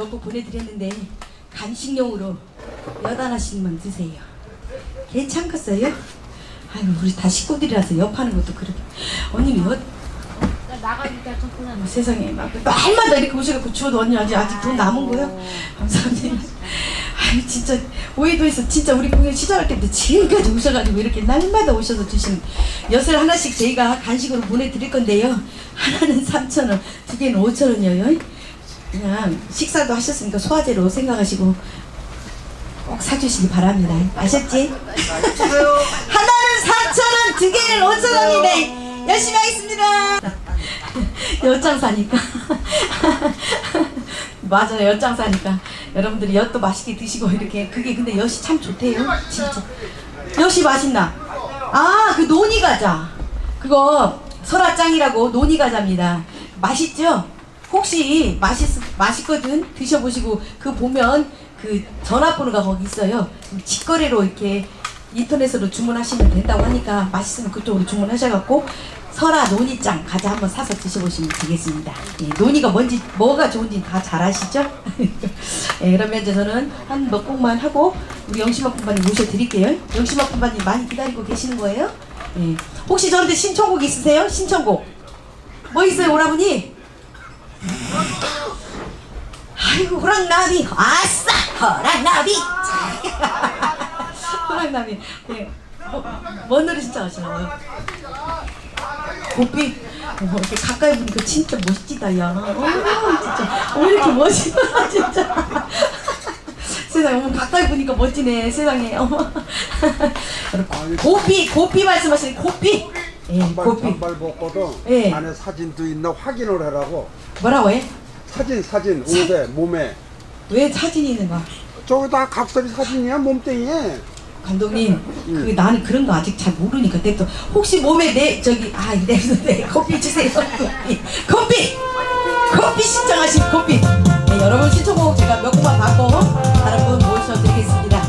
몇곡 보내드렸는데 간식용으로 엿 하나씩만 드세요. 괜찮겠어요? 아이고 우리 다 식구들이라서 엿하는 것도 그렇게 언니 엿 나가니까 좀 그냥 어머, 세상에 막 날마다 이렇게 오셔갖고 주워도 언니 아직 아직 돈 남은 거요? 감사합니다. 아유 진짜 오해도에서 진짜 우리 공연 시작할 때부터 지금까지 오셔가지고 이렇게 날마다 오셔서 주시는 엿을 하나씩 저희가 간식으로 보내드릴 건데요. 하나는 3천 원, 두 개는 5천 원이에요. 그냥 식사도 하셨으니까 소화제로 생각하시고 꼭 사주시기 바랍니다. 아셨지? 하나는 4천 원, 두 개는 5천 원인데 열심히 하겠습니다. 엿장 사니까. 맞아요 엿장 사니까. 여러분들이 엿도 맛있게 드시고 이렇게 그게 근데 엿이 참 좋대요 진짜. 엿이 맛있나? 아 그 논이 과자. 그거 설화짱이라고 논이 과자입니다. 맛있죠 혹시 맛있 맛있거든 드셔보시고 그 보면 그 전화번호가 거기 있어요 직거래로 이렇게 인터넷으로 주문하시면 된다고 하니까 맛있으면 그쪽으로 주문하셔갖고 설아 논이짱 과자 한번 사서 드셔보시면 되겠습니다. 예, 논이가 뭔지 뭐가 좋은지 다 잘 아시죠? 예, 그러면 이제 저는 한 몇 곡만 하고 우리 영심아 분반님 모셔드릴게요. 영심아 분반님 많이 기다리고 계시는 거예요? 예, 혹시 저한테 신청곡 있으세요? 신청곡 뭐 있어요, 오라버니? 아이고 호랑나비. 아싸 호랑나비. 호랑나비. 예. 뭐, 뭔 노래 신청하시나요? 고삐. 어, 이렇게 가까이 보니까 진짜 멋지다 야. 어, 진짜. 어, 이렇게 멋지다 진짜. 세상에 어머 가까이 보니까 멋지네 세상에. 어머. 고삐 고삐 말씀하시는 고삐. 예 단발, 고삐. 단발 벗고도 예. 안에 사진도 있나 확인을 하라고 뭐라고 해? 사진 사진 옷에 몸에 왜 사진이 있는 거야? 저기 다 각설이 사진이야 몸뚱이에 감독님, 그 나는 그런 거 아직 잘 모르니까 내또 혹시 몸에 내 저기 아 이래서내 커피 주세요. 커피, 커피, 커피 신청하신 커피. 네, 여러분 신청곡 제가 몇 곡만 받고 다른 분 모셔드리겠습니다.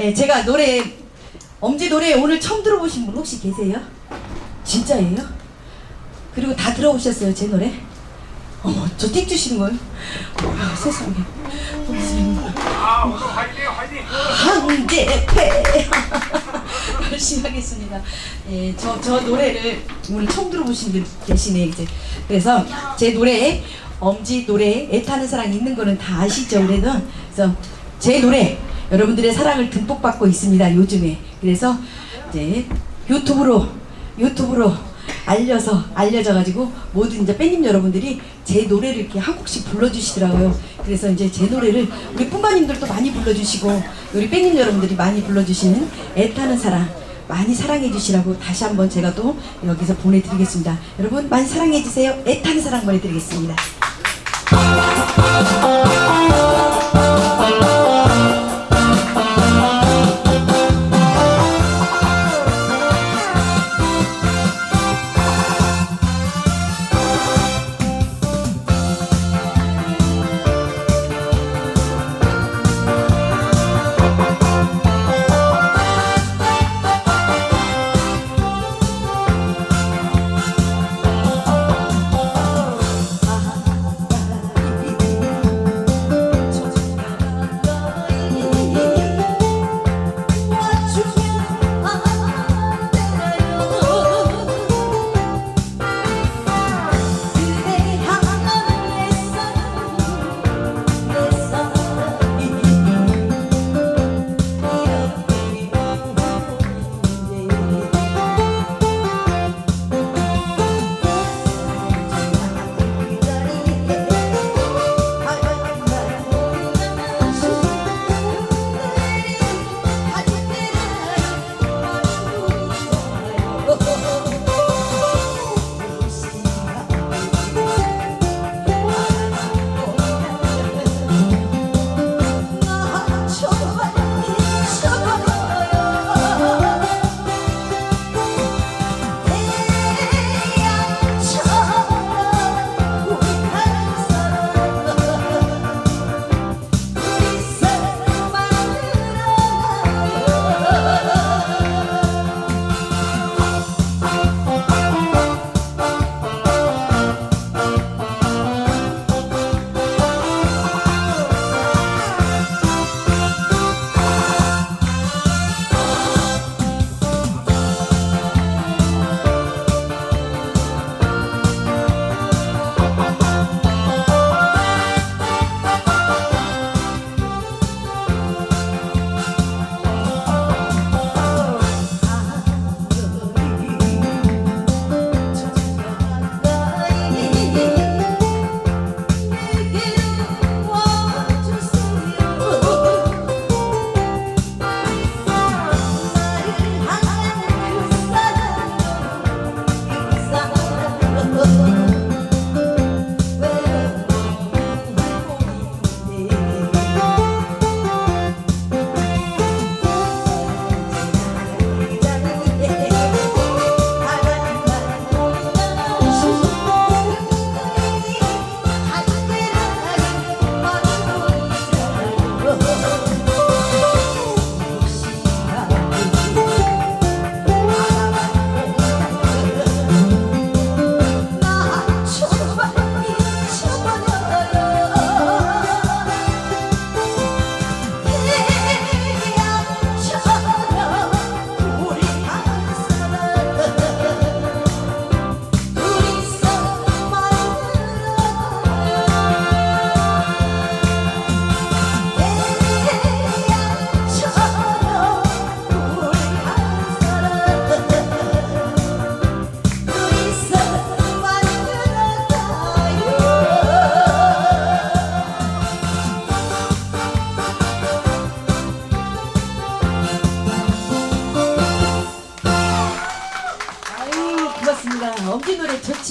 예, 제가 노래 엄지 노래 오늘 처음 들어보신 분 혹시 계세요? 진짜예요? 그리고 다 들어오셨어요 제 노래? 어머 저띡 주시는 거예요? 어머, 세상에. 황제패 열심히 하겠습니다. 예, 저, 저 노래를 오늘 처음 들어보신 분 계시네 이제. 그래서 제 노래 엄지 노래 애타는 사랑 있는 거는 다 아시죠 그래도 그래서 제 노래 여러분들의 사랑을 듬뿍 받고 있습니다 요즘에 그래서 이제 유튜브로 유튜브로 알려서 알려져 가지고 모든 이제 팬님 여러분들이 제 노래를 이렇게 한 곡씩 불러주시더라고요. 그래서 이제 제 노래를 우리 뿜바님들도 많이 불러주시고 우리 팬님 여러분들이 많이 불러주시는 애타는 사랑 많이 사랑해 주시라고 다시 한번 제가 또 여기서 보내드리겠습니다. 여러분 많이 사랑해 주세요. 애타는 사랑 보내드리겠습니다.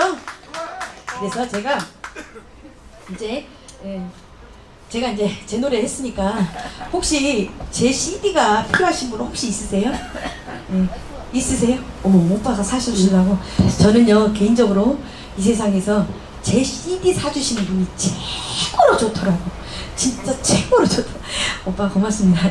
좋죠? 그래서 제가 이제 예, 제가 이제 제 노래 했으니까 혹시 제 CD가 필요하신 분 혹시 있으세요? 예, 있으세요? 어머 오빠가 사주시라고 저는요 개인적으로 이 세상에서 제 CD 사주시는 분이 최고로 좋더라고. 진짜 최고로 좋다. 오빠 고맙습니다.